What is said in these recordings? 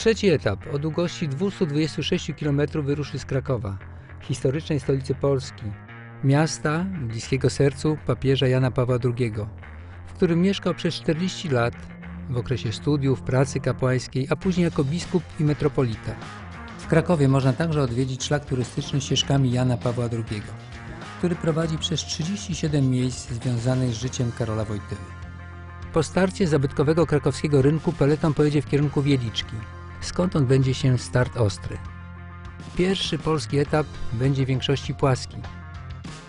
Trzeci etap o długości 226 km wyruszy z Krakowa, historycznej stolicy Polski, miasta bliskiego sercu papieża Jana Pawła II, w którym mieszkał przez 40 lat w okresie studiów, pracy kapłańskiej, a później jako biskup i metropolita. W Krakowie można także odwiedzić szlak turystyczny ścieżkami Jana Pawła II, który prowadzi przez 37 miejsc związanych z życiem Karola Wojtyły. Po starcie zabytkowego krakowskiego rynku peleton pojedzie w kierunku Wieliczki, skąd on będzie się start ostry. Pierwszy polski etap będzie w większości płaski.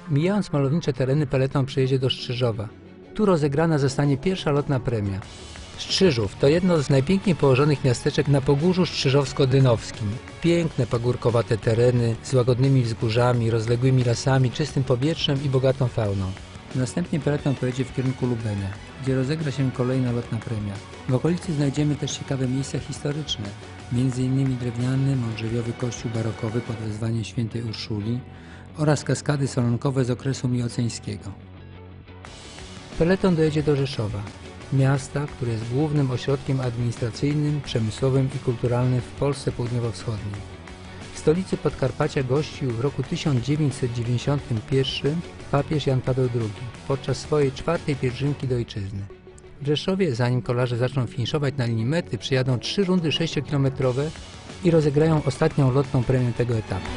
Mijając malownicze tereny peleton przejedzie do Strzyżowa. Tu rozegrana zostanie pierwsza lotna premia. Strzyżów to jedno z najpiękniej położonych miasteczek na Pogórzu Strzyżowsko-Dynowskim. Piękne pagórkowate tereny z łagodnymi wzgórzami, rozległymi lasami, czystym powietrzem i bogatą fauną. Następnie peleton pojedzie w kierunku Lubenia, gdzie rozegra się kolejna lotna premia. W okolicy znajdziemy też ciekawe miejsca historyczne, m.in. drewniany, mądrzewiowy kościół barokowy pod wezwaniem świętej Urszuli oraz kaskady solonkowe z okresu mioceńskiego. Peleton dojedzie do Rzeszowa, miasta, które jest głównym ośrodkiem administracyjnym, przemysłowym i kulturalnym w Polsce południowo-wschodniej. Stolicy Podkarpacia gościł w roku 1991 papież Jan Paweł II podczas swojej czwartej pielgrzymki do ojczyzny. W Rzeszowie, zanim kolarze zaczną finiszować na linii mety, przyjadą trzy rundy 6-kilometrowe i rozegrają ostatnią lotną premię tego etapu.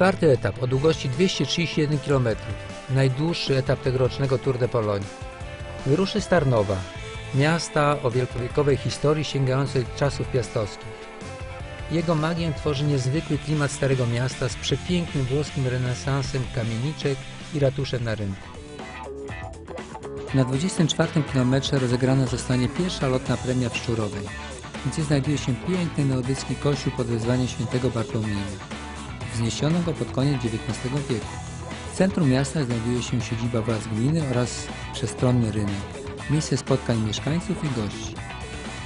Czwarty etap o długości 231 km, najdłuższy etap tegorocznego Tour de Pologne. Wyruszy z Tarnowa, miasta o wielkowiekowej historii sięgającej czasów piastowskich. Jego magię tworzy niezwykły klimat Starego Miasta z przepięknym włoskim renesansem kamieniczek i ratuszem na rynku. Na 24 kilometrze rozegrana zostanie pierwsza lotna premia w Szczurowej, gdzie znajduje się piękny neodycki kościół pod wezwaniem świętego Bartłomieja. Wzniesiono go pod koniec XIX wieku. W centrum miasta znajduje się siedziba władz gminy oraz przestronny rynek, miejsce spotkań mieszkańców i gości.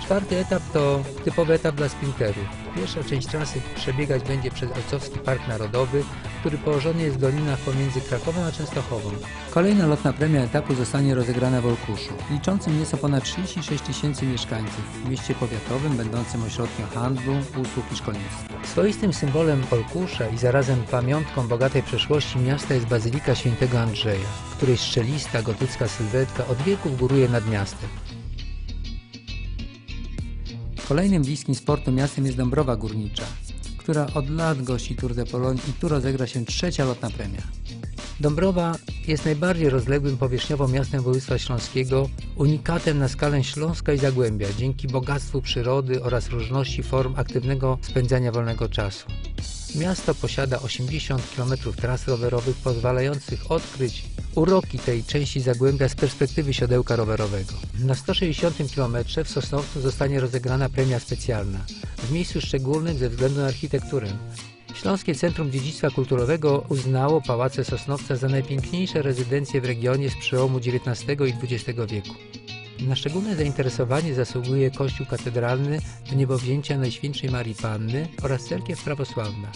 Czwarty etap to typowy etap dla sprinterów. Pierwsza część trasy przebiegać będzie przez Ojcowski Park Narodowy, który położony jest w dolinach pomiędzy Krakowem a Częstochową. Kolejna lotna premia etapu zostanie rozegrana w Olkuszu, liczącym nieco ponad 36 tysięcy mieszkańców, w mieście powiatowym będącym ośrodkiem handlu, usług i szkolnictwa. Swoistym symbolem Olkusza i zarazem pamiątką bogatej przeszłości miasta jest Bazylika Świętego Andrzeja, której strzelista gotycka sylwetka od wieków góruje nad miastem. Kolejnym bliskim sportu miastem jest Dąbrowa Górnicza, która od lat gości Tour de Pologne i tu rozegra się trzecia lotna premia. Dąbrowa jest najbardziej rozległym powierzchniowo miastem województwa śląskiego, unikatem na skalę Śląska i Zagłębia dzięki bogactwu przyrody oraz różności form aktywnego spędzania wolnego czasu. Miasto posiada 80 km tras rowerowych pozwalających odkryć uroki tej części Zagłębia z perspektywy siodełka rowerowego. Na 160 km w Sosnowcu zostanie rozegrana premia specjalna w miejscu szczególnym ze względu na architekturę. Śląskie Centrum Dziedzictwa Kulturowego uznało Pałace Sosnowca za najpiękniejsze rezydencje w regionie z przełomu XIX i XX wieku. Na szczególne zainteresowanie zasługuje kościół katedralny w niebowzięcia Najświętszej Marii Panny oraz cerkiew prawosławna.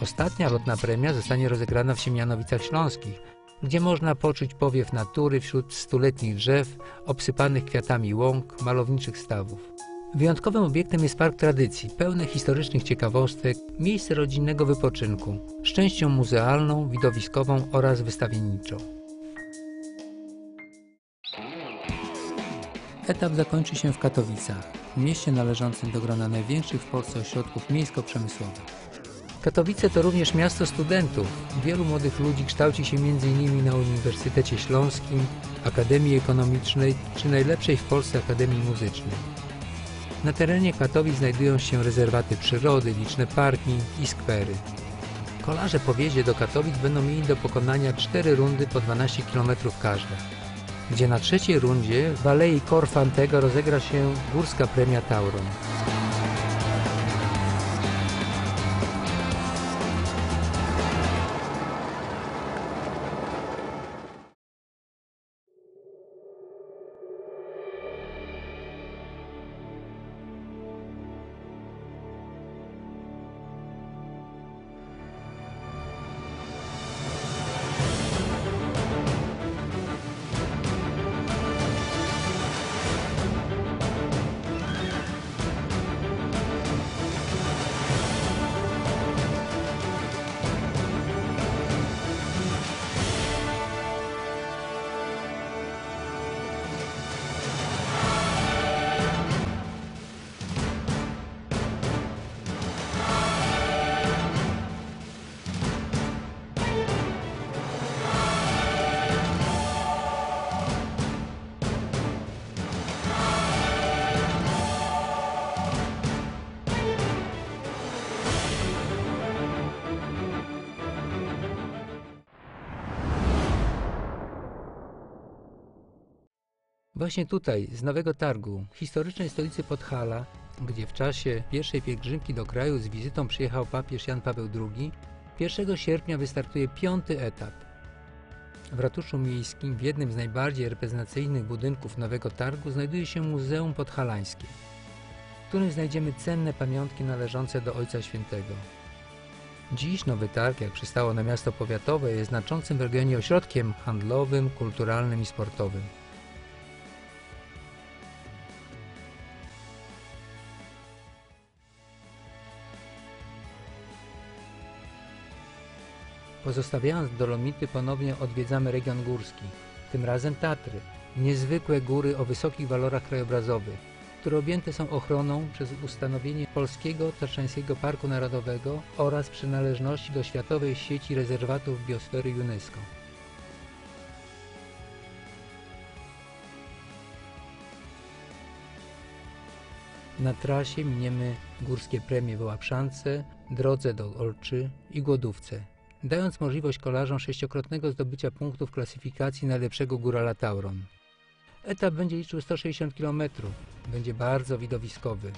Ostatnia lotna premia zostanie rozegrana w Siemianowicach Śląskich, gdzie można poczuć powiew natury wśród stuletnich drzew, obsypanych kwiatami łąk, malowniczych stawów. Wyjątkowym obiektem jest park tradycji, pełny historycznych ciekawostek, miejsce rodzinnego wypoczynku, z częścią muzealną, widowiskową oraz wystawienniczą. Etap zakończy się w Katowicach, mieście należącym do grona największych w Polsce ośrodków miejsko-przemysłowych. Katowice to również miasto studentów. Wielu młodych ludzi kształci się m.in. na Uniwersytecie Śląskim, Akademii Ekonomicznej czy najlepszej w Polsce Akademii Muzycznej. Na terenie Katowic znajdują się rezerwaty przyrody, liczne parki i skwery. Kolarze po wjeździe do Katowic będą mieli do pokonania 4 rundy po 12 km każda, gdzie na trzeciej rundzie w Alei Korfantego rozegra się górska premia Tauron. Właśnie tutaj, z Nowego Targu, historycznej stolicy Podhala, gdzie w czasie pierwszej pielgrzymki do kraju z wizytą przyjechał papież Jan Paweł II, 1 sierpnia wystartuje piąty etap. W ratuszu miejskim, w jednym z najbardziej reprezentacyjnych budynków Nowego Targu, znajduje się Muzeum Podhalańskie, w którym znajdziemy cenne pamiątki należące do Ojca Świętego. Dziś Nowy Targ, jak przystało na miasto powiatowe, jest znaczącym w regionie ośrodkiem handlowym, kulturalnym i sportowym. Pozostawiając Dolomity, ponownie odwiedzamy region górski, tym razem Tatry, niezwykłe góry o wysokich walorach krajobrazowych, które objęte są ochroną przez ustanowienie Polskiego Tatrzańskiego Parku Narodowego oraz przynależności do Światowej Sieci Rezerwatów Biosfery UNESCO. Na trasie miniemy górskie premie w Łapszance, drodze do Olczy i Głodówce, dając możliwość kolarzom sześciokrotnego zdobycia punktów klasyfikacji najlepszego górala Tauron. Etap będzie liczył 160 km, będzie bardzo widowiskowy.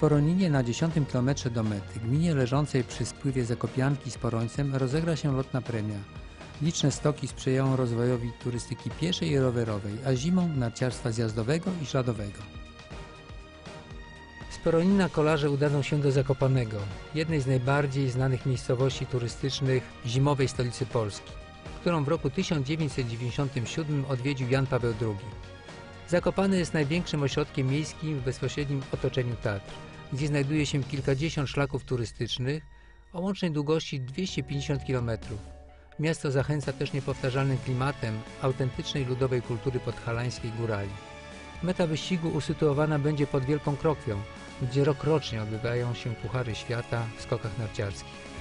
Poroninie na 10 km do mety, gminie leżącej przy spływie Zakopianki z Porońcem, rozegra się lotna premia. Liczne stoki sprzyjają rozwojowi turystyki pieszej i rowerowej, a zimą narciarstwa zjazdowego i śladowego. Z Poronina kolarze udadzą się do Zakopanego, jednej z najbardziej znanych miejscowości turystycznych zimowej stolicy Polski, którą w roku 1997 odwiedził Jan Paweł II. Zakopane jest największym ośrodkiem miejskim w bezpośrednim otoczeniu Tatr, gdzie znajduje się kilkadziesiąt szlaków turystycznych o łącznej długości 250 km. Miasto zachęca też niepowtarzalnym klimatem autentycznej ludowej kultury podhalańskiej górali. Meta wyścigu usytuowana będzie pod Wielką Krokwią, gdzie rokrocznie odbywają się Puchary Świata w skokach narciarskich.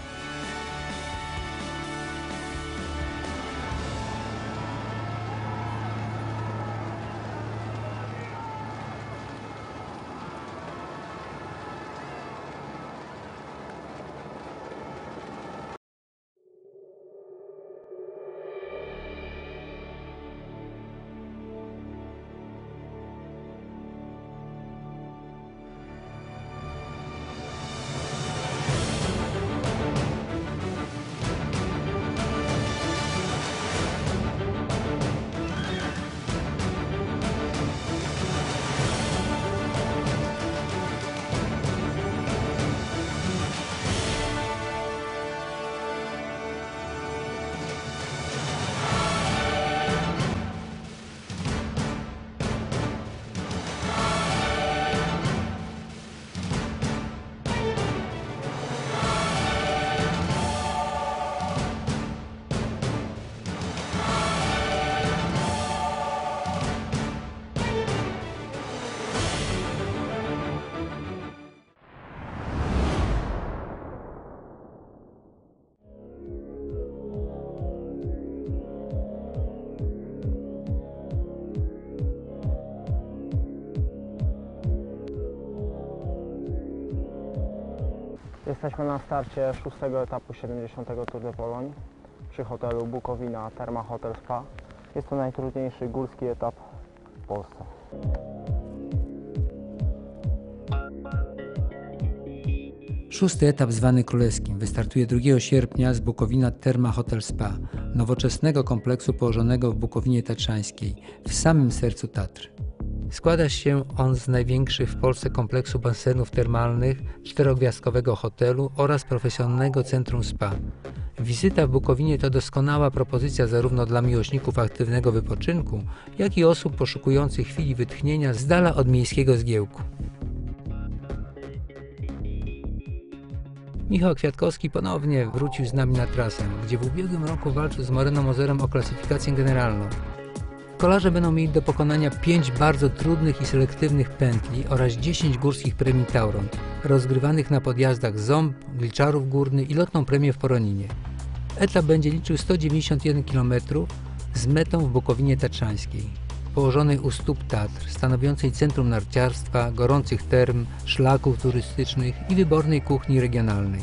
Jesteśmy na starcie szóstego etapu 70 Tour de Pologne przy hotelu Bukowina Terma Hotel Spa. Jest to najtrudniejszy górski etap w Polsce. Szósty etap zwany królewskim wystartuje 2 sierpnia z Bukowina Terma Hotel Spa, nowoczesnego kompleksu położonego w Bukowinie Tatrzańskiej, w samym sercu Tatr. Składa się on z największych w Polsce kompleksu basenów termalnych, czterogwiazdkowego hotelu oraz profesjonalnego centrum spa. Wizyta w Bukowinie to doskonała propozycja zarówno dla miłośników aktywnego wypoczynku, jak i osób poszukujących chwili wytchnienia z dala od miejskiego zgiełku. Michał Kwiatkowski ponownie wrócił z nami na trasę, gdzie w ubiegłym roku walczył z Moreną Ozerem o klasyfikację generalną. Kolarze będą mieli do pokonania 5 bardzo trudnych i selektywnych pętli oraz 10 górskich premii Tauron, rozgrywanych na podjazdach Ząb, Gliczarów Górny i lotną premię w Poroninie. Etap będzie liczył 191 km z metą w Bukowinie Tatrzańskiej, położonej u stóp Tatr, stanowiącej centrum narciarstwa, gorących term, szlaków turystycznych i wybornej kuchni regionalnej.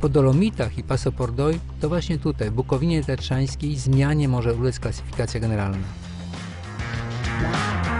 Po Dolomitach i Paso Pordoi to właśnie tutaj, w Bukowinie Tatrzańskiej, zmianie może ulec klasyfikacja generalna. Bye.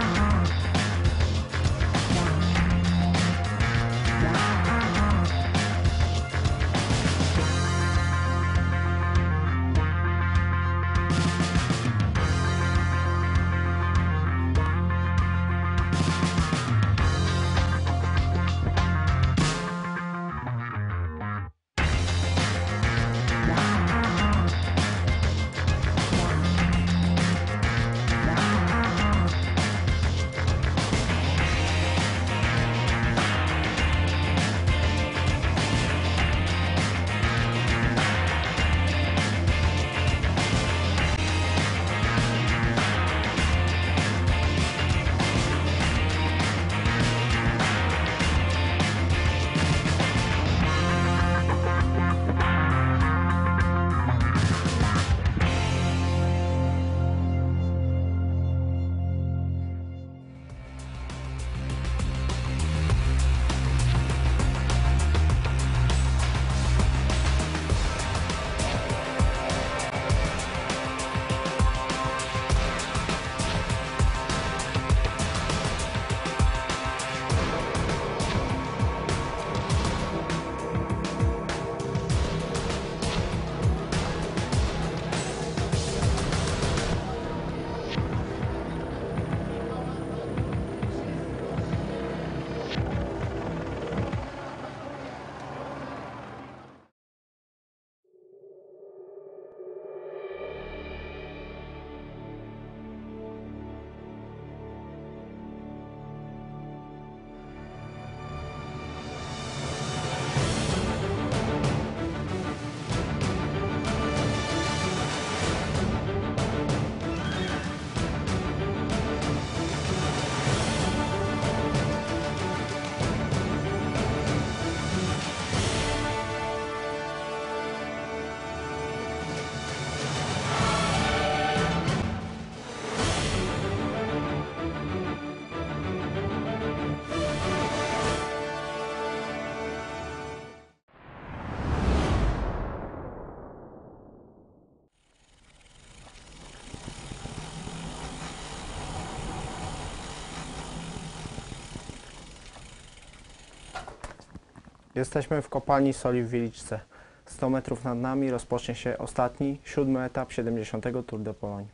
Jesteśmy w kopalni soli w Wieliczce. 100 metrów nad nami rozpocznie się ostatni, siódmy etap 70 Tour de Pologne.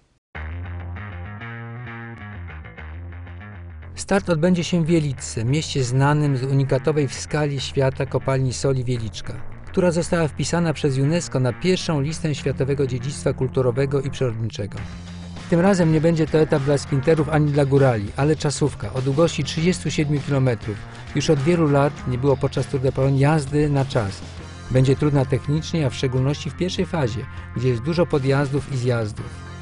Start odbędzie się w Wieliczce, mieście znanym z unikatowej w skali świata kopalni soli Wieliczka, która została wpisana przez UNESCO na pierwszą listę Światowego Dziedzictwa Kulturowego i Przyrodniczego. Tym razem nie będzie to etap dla sprinterów ani dla górali, ale czasówka o długości 37 km. Już od wielu lat nie było podczas Tour de Pologne jazdy na czas. Będzie trudna technicznie, a w szczególności w pierwszej fazie, gdzie jest dużo podjazdów i zjazdów.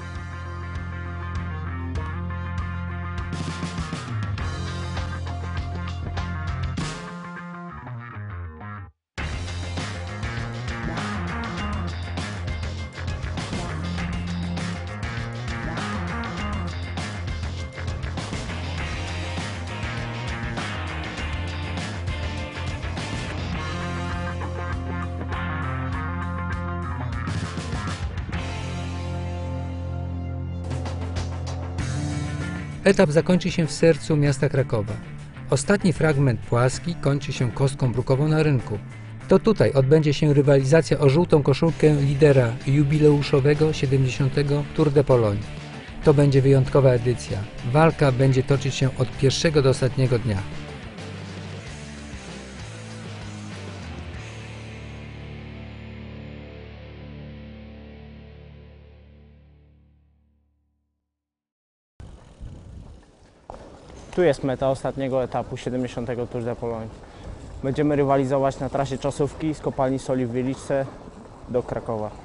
Etap zakończy się w sercu miasta Krakowa. Ostatni fragment płaski kończy się kostką brukową na rynku. To tutaj odbędzie się rywalizacja o żółtą koszulkę lidera jubileuszowego 70. Tour de Pologne. To będzie wyjątkowa edycja. Walka będzie toczyć się od pierwszego do ostatniego dnia. Tu jest meta ostatniego etapu 70. Tour de Pologne. Będziemy rywalizować na trasie czasówki z kopalni soli w Wieliczce do Krakowa.